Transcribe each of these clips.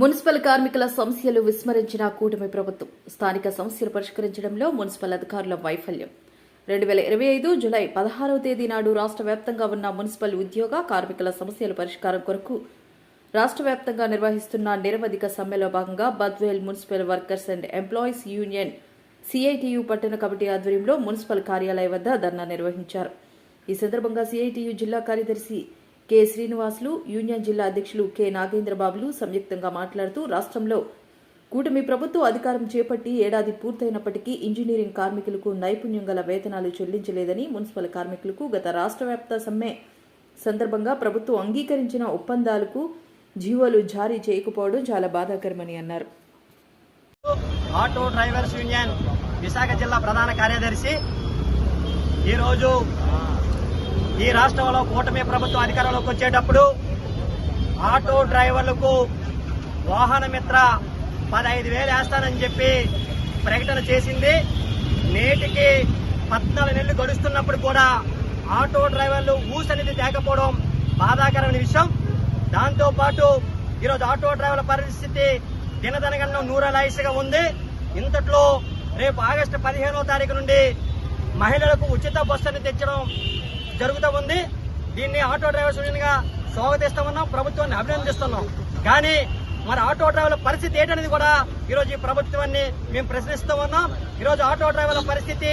Municipal కార్మికుల సమస్యలు విస్మరించిన కూటమి ప్రభుత్వం. స్థానిక సమస్యలు పరిష్కరించడంలో మున్సిపల్ అధికారుల వైఫల్యం. రెండు వేల ఇరవై ఐదు జులై పదహారవ తేదీ నాడు రాష్ట్ర వ్యాప్తంగా ఉన్న మున్సిపల్ ఉద్యోగ కార్మికుల సమస్యల పరిష్కారం కొరకు రాష్ట్ర వ్యాప్తంగా నిర్వహిస్తున్న నిరవధిక సమ్మెలో భాగంగా Badvel municipal workers and employees union CITU పట్టణ కమిటీ ఆధ్వర్యంలో మున్సిపల్ కార్యాలయం వద్ద ధర్నా నిర్వహించారు. ఈ సందర్భంగా సిఐటియు జిల్లా కార్యదర్శి కె. శ్రీనివాసులు యూనియన్ జిల్లా అధ్యక్షులు కె. నాగేంద్రబాబులు సంయుక్తంగా మాట్లాడుతూ రాష్ట్రంలో కూటమి ప్రభుత్వం అధికారం చేపట్టి ఏడాది పూర్తయినప్పటికీ ఇంజనీరింగ్ కార్మికులకు నైపుణ్యం గల వేతనాలు చెల్లించలేదని మున్సిపల్ కార్మికులకు గత రాష్ట్ర వ్యాప్త సమ్మె సందర్భంగా ప్రభుత్వం అంగీకరించిన ఒప్పందాలకు జీవోలు జారీ చేయకపోవడం చాలా బాధాకరమని అన్నారు. ఆటో డ్రైవర్స్ యూనియన్ విశాఖ జిల్లా ప్రధాన కార్యదర్శి ఈరోజు ఈ రాష్ట్రంలో కూటమి ప్రభుత్వం అధికారంలోకి వచ్చేటప్పుడు ఆటో డ్రైవర్లకు వాహన మిత్ర పదహైదు వేలు వేస్తానని చెప్పి ప్రకటన చేసింది. నేటికి పద్నాలుగు నెలలు గడుస్తున్నప్పుడు కూడా ఆటో డ్రైవర్లు ఊసనిధి తేకపోవడం బాధాకరమైన విషయం. దాంతోపాటు ఈరోజు ఆటో డ్రైవర్ల పరిస్థితి దినదనగండం నూరలాయిసగా ఉంది. ఇంతట్లో రేపు ఆగస్టు పదిహేనో తారీఖు నుండి మహిళలకు ఉచిత బస్సుని తెచ్చడం జరుగుతూ ఉంది. దీన్ని ఆటో డ్రైవర్స్ యూనియన్గా ఉన్నాం ప్రభుత్వాన్ని అభినందిస్తున్నాం. కానీ మరి ఆటో డ్రైవర్ల పరిస్థితి ఏంటనేది కూడా ఈరోజు ఈ ప్రభుత్వాన్ని మేము ప్రశ్నిస్తూ ఉన్నాం. ఈరోజు ఆటో డ్రైవర్ల పరిస్థితి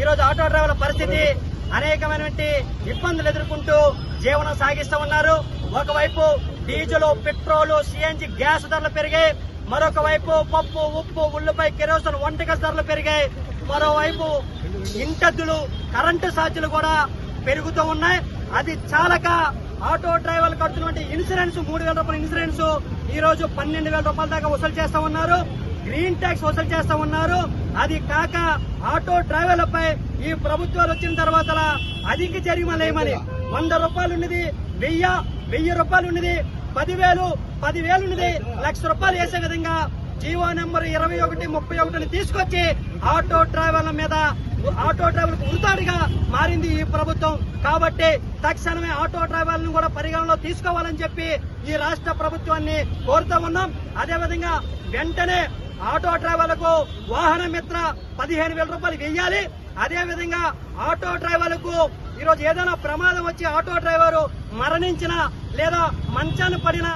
ఈరోజు ఆటో డ్రైవర్ల పరిస్థితి అనేకమైనటువంటి ఇబ్బందులు ఎదుర్కొంటూ జీవనం సాగిస్తూ ఉన్నారు. ఒకవైపు డీజిల్ పెట్రోల్ సిఎన్జి గ్యాస్ ధరలు పెరిగాయి. మరొక వైపు పప్పు ఉప్పు ఉల్లిపాయ కిరోసిన్ వంటగ ధరలు పెరిగాయి. మరోవైపు ఇంటద్దులు కరెంటు ఛార్జీలు కూడా పెరుగుతూ ఉన్నాయి. అది చాలక ఆటో డ్రైవర్లు కడుతున్నటువంటి ఇన్సూరెన్స్ మూడు వేల రూపాయల ఇన్సూరెన్స్ ఈ రోజు పన్నెండు వేల రూపాయల దాకా వసూలు చేస్తా ఉన్నారు. గ్రీన్ ట్యాక్స్ వసూలు చేస్తా ఉన్నారు. అది కాక ఆటో డ్రైవర్లపై ఈ ప్రభుత్వాలు వచ్చిన తర్వాత అధిక జరిమానా లేమని వంద రూపాయలు ఉన్నది వెయ్యి వెయ్యి రూపాయలు ఉన్నది పదివేలు పదివేలు ఉన్నది లక్ష రూపాయలు వేసే విధంగా జీవో నెంబర్ ఇరవై ఒకటి ముప్పై ఒకటిని తీసుకొచ్చి ఆటో డ్రైవర్ల మీద ఆటో డ్రైవర్లకు ఉరితాడుగా మారింది ఈ ప్రభుత్వం. కాబట్టి తక్షణమే ఆటో డ్రైవర్లను కూడా పరిగణలో తీసుకోవాలని చెప్పి ఈ రాష్ట్ర ప్రభుత్వాన్ని కోరుతా ఉన్నాం. అదేవిధంగా వెంటనే ఆటో డ్రైవర్లకు వాహన మిత్ర పదిహేను వేల రూపాయలు వెయ్యాలి. అదే విధంగా ఆటో డ్రైవర్లకు ఈరోజు ఏదైనా ప్రమాదం వచ్చి ఆటో డ్రైవరు మరణించిన లేదా మంచాన్ని పడిన